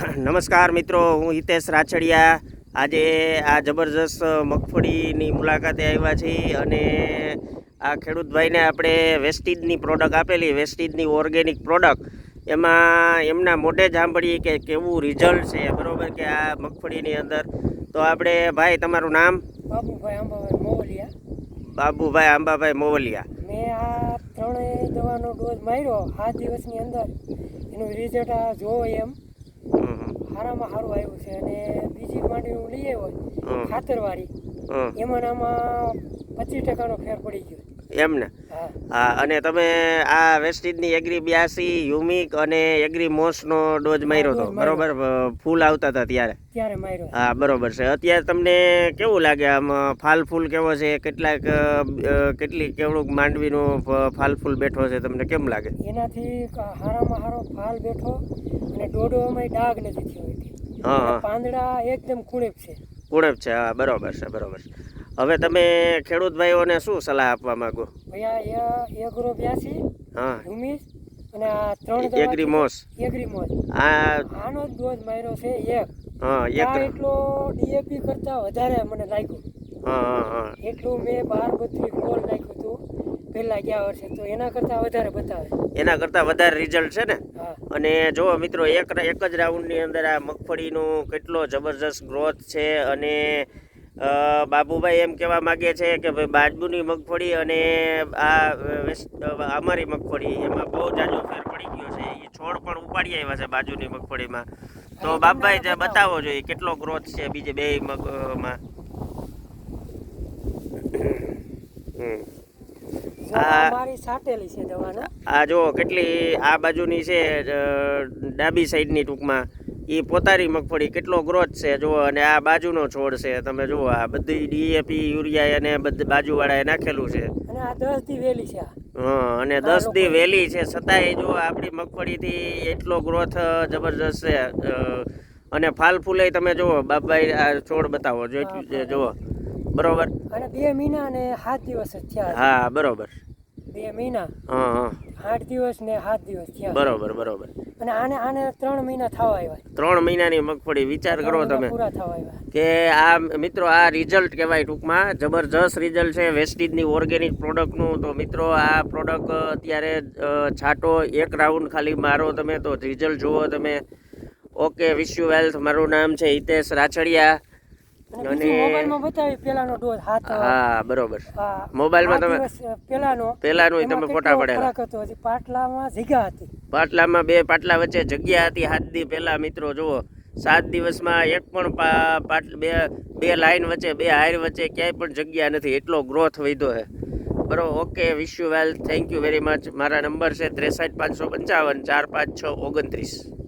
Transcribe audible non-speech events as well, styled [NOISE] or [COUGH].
[COUGHS] નમસ્કાર મિત્રો હું હિતેશ રાછડિયા. આજે આ જબરજસ્ત મગફળીની મુલાકાતે આવ્યા છીએ અને આ ખેડૂતભાઈને આપણે વેસ્ટીજની પ્રોડક્ટ આપેલી વેસ્ટીજની ઓર્ગેનિક પ્રોડક્ટ એમાં એમના મોઢે જ સાંભળીએ કે કેવું રિઝલ્ટ છે બરોબર કે આ મગફળીની અંદર? તો આપણે ભાઈ તમારું નામ? બાબુભાઈ આંબાભાઈ મોવલિયા. બાબુભાઈ આંબાભાઈ મોવલિયા. મેં આ ત્રણેય દવાનો ડોઝ માર્યો સાત દિવસની અંદર. એનું રિઝલ્ટ આ જોવો એમ. સારામાં સારું આવ્યું છે અને બીજી માંડી હું લઈ આવ્યો. ખાતરવાળી એમાં આમાં પચીસ ટકાનો ફેર પડી ગયો. એમ ને હા અને તમે આ વેસ્ટીજની એગ્રી બ્યાસી યુમિક અને એગ્રી મોસનો ડોઝ માર્યો. હતો બરોબર ફૂલ આવતા હતા ત્યારે? ત્યારે માર્યો. હા બરોબર છે. અત્યારે તમને કેવું લાગે આમ ફાલ ફૂલ કેવો છે? કેટલાક કેટલી કેવડું માંડવીનું ફાલ ફૂલ બેઠો છે તમને કેમ લાગે? એનાથી હારામાં હારો ફાલ બેઠો અને ડોડોમાં ડાઘ નથી થયો હા પાંદડા એકદમ કુણેપ છે. કુણેપ છે હા બરોબર છે બરોબર છે. હવે તમે ખેડૂત ભાઈઓને શું સલાહ આપવા માંગો? હા. અને આ ત્રણ એગ્રીમોસ એગ્રી મોસ. એગ્રી મોજ આ આનો ડોઝ માર્યો છે એક. હા એક એટલો ડીએપી કરતા વધારે મને લાગ્યું. હા હા હા. એટલું મેં બાર બત્રીસ કોલ નાખ્યું હતું પહેલા ગયા વર્ષે. તો એના કરતા વધારે બતાવે. એના કરતાં વધારે રિઝલ્ટ છે ને? અને જો મિત્રો એક એક જ રાઉન્ડની અંદર આ મગફળીનું કેટલો જબરજસ્ત ગ્રોથ છે અને બાબુભાઈ એમ કહેવા માગે છે કે ભાઈ બાજબુની મગફળી અને આ અમારી મગફળી એમાં બહુ જાજો ફેર પડી ગયો છે. એ છોડ પણ ઉપાડી આવ્યા છે બાજુની મગફળીમાં. તો બાપભાઈ જે બતાવો. જોઈએ કેટલો ગ્રોથ છે બીજે બે મગમાં આ જો કેટલી આ બાજુની છે ડાબી સાઈડની ટૂંકમાં. એ પોતાની મગફળી કેટલો ગ્રોથ છે જુઓ અને આ બાજુનો છોડ છે. તમે જુઓ આ બધી ડીએપી યુરિયા અને બધી બાજુવાળાએ નાખેલું છે. અને આ દસ દી વેલી છે હા અને દસ દી વેલી છે. છતાંય જો આપણી મગફળીથી એટલો ગ્રોથ જબરજસ્ત છે. અને ફાલ ફૂલે તમે જુઓ બાપભાઈ આ છોડ બતાવો જો જુઓ. બરોબર? અને બે મહિના અને સાત દિવસ થયા હા બરોબર. બે મહિના? હા હા. આઠ દિવસ ને સાત દિવસ થયા. બરોબર બરોબર. અને આને આને ત્રણ મહિના થવા આવ્યા. ત્રણ મહિનાની મગફળી વિચાર કરો તમે. પૂરા થવા આવ્યા. કે આ મિત્રો આ રિઝલ્ટ કહેવાય ટૂંકમાં. જબરજસ્ત રિઝલ્ટ છે વેસ્ટીજની ઓર્ગેનિક પ્રોડક્ટનું તો મિત્રો આ પ્રોડક્ટ અત્યારે છાંટો એક રાઉન્ડ ખાલી મારો તમે. તો રિઝલ્ટ જુઓ તમે. ઓકે વિશ યુ વેલ્થ મારું નામ છે હિતેશ રાછડિયા. મોબાઈલમાં બતાવી પેલાનો ડોઝ હાથ. હા બરોબર. મોબાઈલમાં તમે- દિવસ પેલાનો. તમે ફોટા પડેલા. હતો? હજી પાટલામાં જગ્યા હતી. પાટલામાં બે પાટલા વચ્ચે જગ્યા હતી હાથ દી પહેલા મિત્રો જુઓ. સાત દિવસમાં એક પણ પાટ બે બે લાઈન વચ્ચે બે હાર વચ્ચે ક્યાંય પણ જગ્યા નથી. એટલો ગ્રોથ વધ્યો છે. બરોબર okay wish you well. Thank you very much. મારા નંબર છે ત્રેસઠ પાંચસો પંચાવન ચાર પાંચ છ ઓગણત્રીસ.